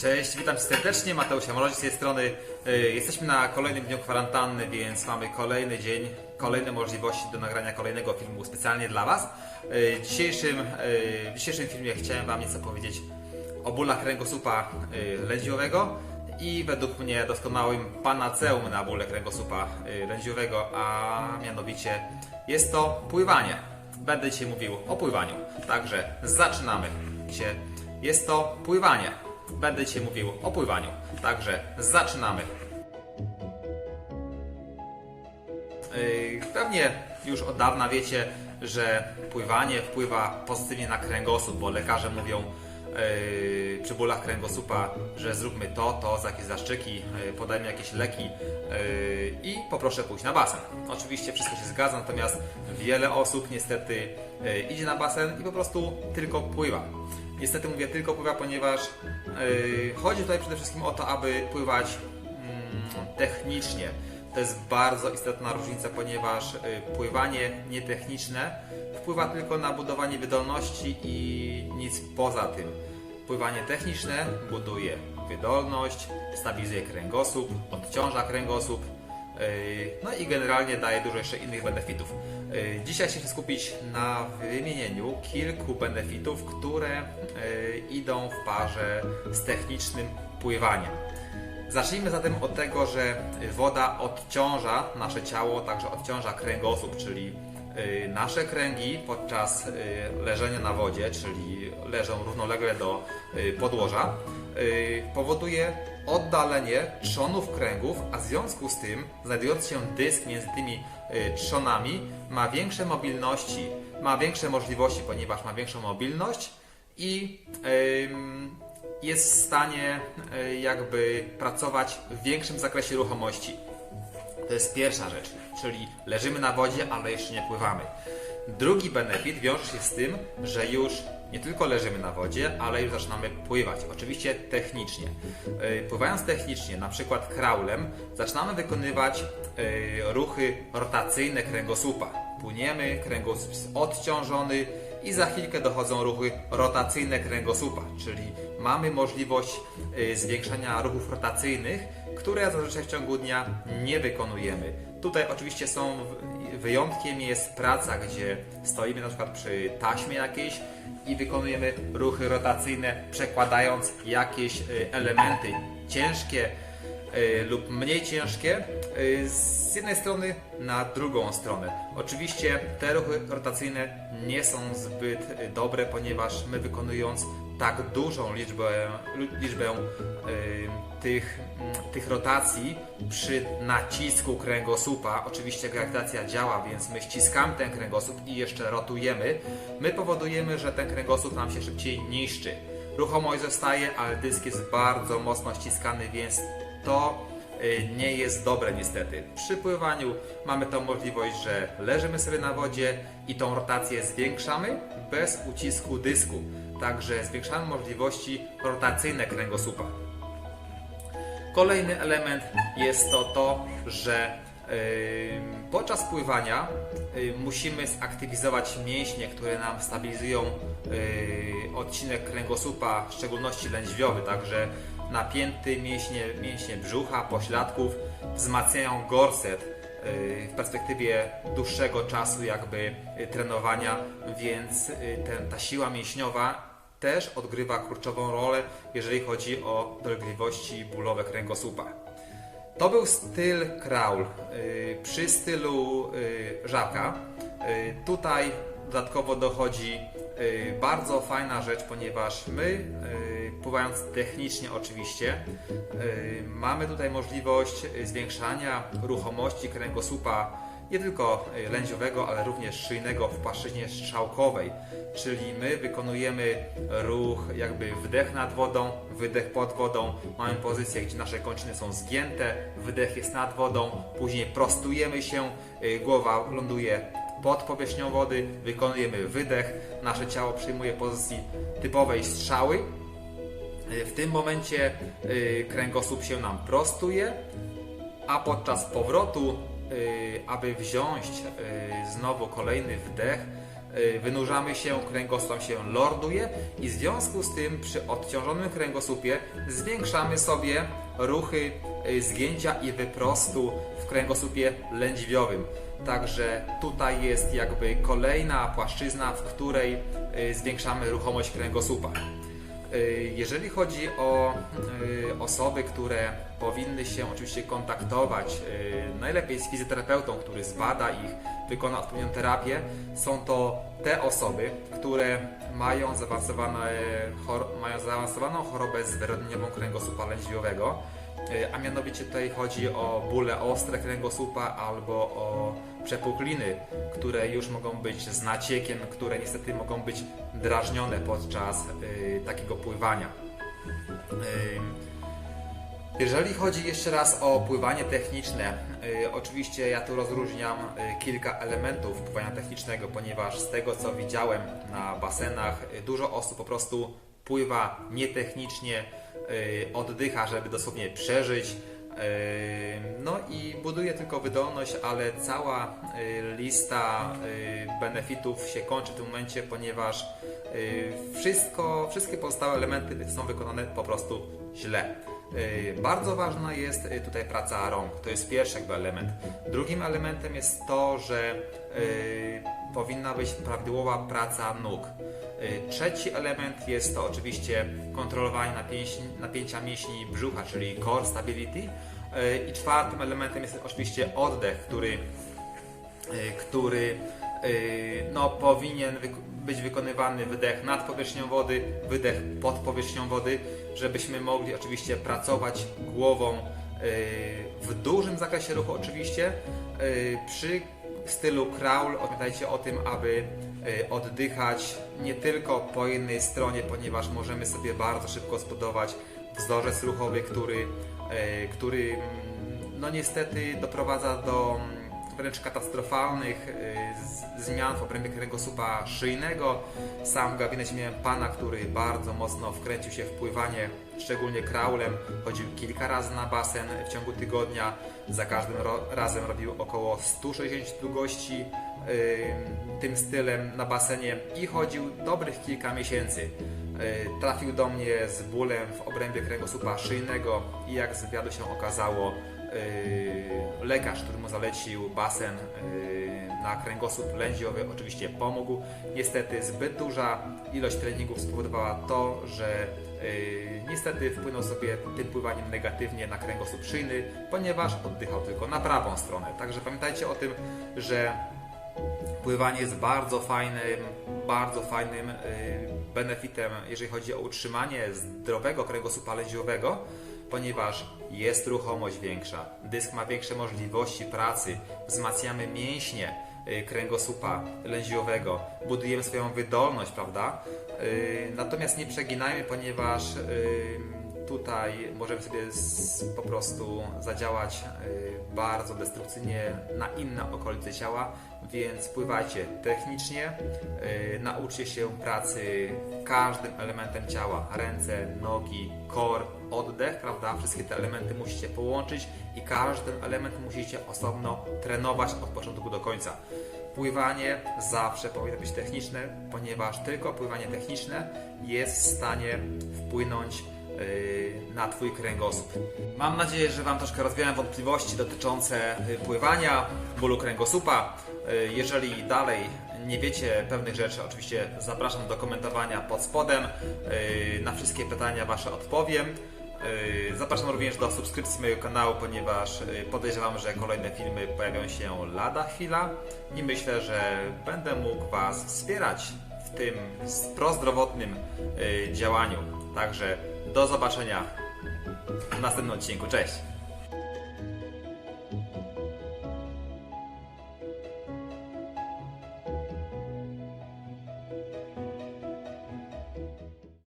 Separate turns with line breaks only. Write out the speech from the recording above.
Cześć, witam serdecznie, Mateusz Mrozik z tej strony. Y, Jesteśmy na kolejnym dniu kwarantanny, więc mamy kolejny dzień, kolejne możliwości do nagrania kolejnego filmu specjalnie dla Was. Y, W dzisiejszym, y, w dzisiejszym filmie chciałem Wam nieco powiedzieć o bólach kręgosłupa lędźwiowego i według mnie doskonałym panaceum na bóle kręgosłupa lędźwiowego, a mianowicie jest to pływanie. Będę dzisiaj mówił o pływaniu, także zaczynamy. Jest to pływanie. Będę dzisiaj mówił o pływaniu, także zaczynamy. Yy, Pewnie już od dawna wiecie, że pływanie wpływa pozytywnie na kręgosłup, bo lekarze mówią yy, przy bólach kręgosłupa, że zróbmy to, to, jakieś zaszczyki, yy, podajmy jakieś leki yy, i poproszę pójść na basen. Oczywiście wszystko się zgadza, natomiast wiele osób niestety yy, idzie na basen i po prostu tylko pływa. Niestety mówię tylko pływa, ponieważ yy, chodzi tutaj przede wszystkim o to, aby pływać mm, technicznie. To jest bardzo istotna różnica, ponieważ y, pływanie nietechniczne wpływa tylko na budowanie wydolności i nic poza tym. Pływanie techniczne buduje wydolność, stabilizuje kręgosłup, odciąża kręgosłup, no i generalnie daje dużo jeszcze innych benefitów. Y, Dzisiaj się skupić na wymienieniu kilku benefitów, które y, idą w parze z technicznym pływaniem. Zacznijmy zatem od tego, że woda odciąża nasze ciało, także odciąża kręgosłup, czyli nasze kręgi podczas leżenia na wodzie, czyli leżą równolegle do podłoża, powoduje oddalenie trzonów kręgów, a w związku z tym znajdujący się dysk między tymi y, trzonami ma większe mobilności, ma większe możliwości, ponieważ ma większą mobilność i ym, jest w stanie y, jakby pracować w większym zakresie ruchomości. To jest pierwsza rzecz, czyli leżymy na wodzie, ale jeszcze nie pływamy. Drugi benefit wiąże się z tym, że już nie tylko leżymy na wodzie, ale już zaczynamy pływać. Oczywiście technicznie. Yy, Pływając technicznie, na przykład kraulem, zaczynamy wykonywać yy, ruchy rotacyjne kręgosłupa. Płyniemy, kręgosłup jest odciążony i za chwilkę dochodzą ruchy rotacyjne kręgosłupa, czyli mamy możliwość yy, zwiększania ruchów rotacyjnych, które zazwyczaj w ciągu dnia nie wykonujemy. Tutaj oczywiście są wyjątkiem jest praca, gdzie stoimy na przykład przy taśmie jakiejś i wykonujemy ruchy rotacyjne, przekładając jakieś y, elementy ciężkie lub mniej ciężkie y, z jednej strony na drugą stronę. Oczywiście te ruchy rotacyjne nie są zbyt y, dobre, ponieważ my wykonując tak dużą liczbę, liczbę tych, tych rotacji przy nacisku kręgosłupa, oczywiście grawitacja działa, więc my ściskamy ten kręgosłup i jeszcze rotujemy, my powodujemy, że ten kręgosłup nam się szybciej niszczy. Ruchomość zostaje, ale dysk jest bardzo mocno ściskany, więc to y, nie jest dobre niestety. Przy pływaniu mamy tą możliwość, że leżymy sobie na wodzie i tą rotację zwiększamy bez ucisku dysku. Także zwiększamy możliwości rotacyjne kręgosłupa. Kolejny element jest to to, że yy, podczas pływania yy, musimy zaktywizować mięśnie, które nam stabilizują odcinek kręgosłupa, w szczególności lędźwiowy, także napięty mięśnie, mięśnie brzucha, pośladków wzmacniają gorset yy, w perspektywie dłuższego czasu jakby yy, trenowania, więc yy, ten, ta siła mięśniowa też odgrywa kluczową rolę, jeżeli chodzi o dolegliwości bólowe kręgosłupa. To był styl kraul. Przy stylu yy, tutaj dodatkowo dochodzi bardzo fajna rzecz, ponieważ my, yy, pływając technicznie oczywiście, yy, mamy tutaj możliwość yy, zwiększania ruchomości kręgosłupa nie tylko y, lędźwiowego, ale również szyjnego w płaszczyźnie strzałkowej, czyli my wykonujemy ruch jakby wdech nad wodą, wydech pod wodą, mamy pozycję, gdzie nasze kończyny są zgięte, wydech jest nad wodą, później prostujemy się, y, głowa ląduje pod powierzchnią wody, wykonujemy wydech, nasze ciało przyjmuje pozycji typowej strzały, Y, w tym momencie y, kręgosłup się nam prostuje, a podczas powrotu, y, aby wziąć y, znowu kolejny wdech, y, wynurzamy się, kręgosłup się lorduje i w związku z tym przy odciążonym kręgosłupie zwiększamy sobie ruchy y, zgięcia i wyprostu w kręgosłupie lędźwiowym. Także tutaj jest jakby kolejna płaszczyzna, w której y, zwiększamy ruchomość kręgosłupa. Y, Jeżeli chodzi o y, osoby, które powinny się oczywiście kontaktować y, najlepiej z fizjoterapeutą, który zbada ich, wykona odpowiednią terapię, są to te osoby, które mają, zaawansowane, mają zaawansowaną chorobę zwyrodnieniową kręgosłupa lędźwiowego, a mianowicie tutaj chodzi o bóle ostre kręgosłupa albo o przepukliny, które już mogą być z naciekiem, które niestety mogą być drażnione podczas y, takiego pływania. Y, jeżeli chodzi jeszcze raz o pływanie techniczne, y, oczywiście ja tu rozróżniam kilka elementów pływania technicznego, ponieważ z tego co widziałem na basenach, dużo osób po prostu pływa nietechnicznie, oddycha, żeby dosłownie przeżyć. y, No i buduje tylko wydolność, ale cała y, lista y, benefitów się kończy w tym momencie, ponieważ y, wszystko, wszystkie pozostałe elementy są wykonane po prostu źle. Y, Bardzo ważna jest y, tutaj praca rąk. To jest pierwszy jakby element. Drugim elementem jest to, że y, powinna być prawidłowa praca nóg. Y, Trzeci element jest to oczywiście kontrolowanie napięci, napięcia mięśni brzucha, czyli core stability. Y, I czwartym elementem jest oczywiście oddech, który y, który no, powinien być wykonywany wydech nad powierzchnią wody, wydech pod powierzchnią wody, żebyśmy mogli oczywiście pracować głową w dużym zakresie ruchu oczywiście przy stylu crawl pamiętajcie o tym, aby oddychać nie tylko po jednej stronie, ponieważ możemy sobie bardzo szybko zbudować wzorzec ruchowy, który, y, który mm, no niestety doprowadza do mm, wręcz katastrofalnych y, zmian w obrębie kręgosłupa szyjnego. Sam w gabinecie miałem pana, który bardzo mocno wkręcił się w pływanie, szczególnie kraulem. Chodził kilka razy na basen w ciągu tygodnia. Za każdym razem robił około 160 długości y, tym stylem na basenie i chodził dobrych kilka miesięcy. Y, Trafił do mnie z bólem w obrębie kręgosłupa szyjnego i jak z wywiadu się okazało, y, lekarz, który mu zalecił basen y, na kręgosłup lędźwiowy, oczywiście pomógł. Niestety zbyt duża ilość treningów spowodowała to, że niestety wpłynął sobie tym pływaniem negatywnie na kręgosłup szyjny, ponieważ oddychał tylko na prawą stronę. Także pamiętajcie o tym, że Pływanie jest bardzo fajnym, bardzo fajnym y, benefitem, jeżeli chodzi o utrzymanie zdrowego kręgosłupa lędźwiowego, ponieważ jest ruchomość większa, dysk ma większe możliwości pracy, wzmacniamy mięśnie y, kręgosłupa lędźwiowego, budujemy swoją wydolność, prawda? Y, Natomiast nie przeginajmy, ponieważ tutaj możemy sobie po prostu zadziałać y, bardzo destrukcyjnie na inne okolice ciała, więc pływajcie technicznie, y, nauczcie się pracy każdym elementem ciała, ręce, nogi, kor, oddech, prawda? Wszystkie te elementy musicie połączyć i każdy element musicie osobno trenować od początku do końca. Pływanie zawsze powinno być techniczne, ponieważ tylko pływanie techniczne jest w stanie wpłynąć na Twój kręgosłup. Mam nadzieję, że Wam troszkę rozwiałem wątpliwości dotyczące yy, pływania, bólu kręgosłupa. Yy, Jeżeli dalej nie wiecie pewnych rzeczy, oczywiście zapraszam do komentowania pod spodem. Yy, Na wszystkie pytania Wasze odpowiem. Yy, Zapraszam również do subskrypcji mojego kanału, ponieważ yy, podejrzewam, że kolejne filmy pojawią się lada chwila i myślę, że będę mógł Was wspierać w tym prozdrowotnym yy, działaniu. Także do zobaczenia w następnym odcinku. Cześć!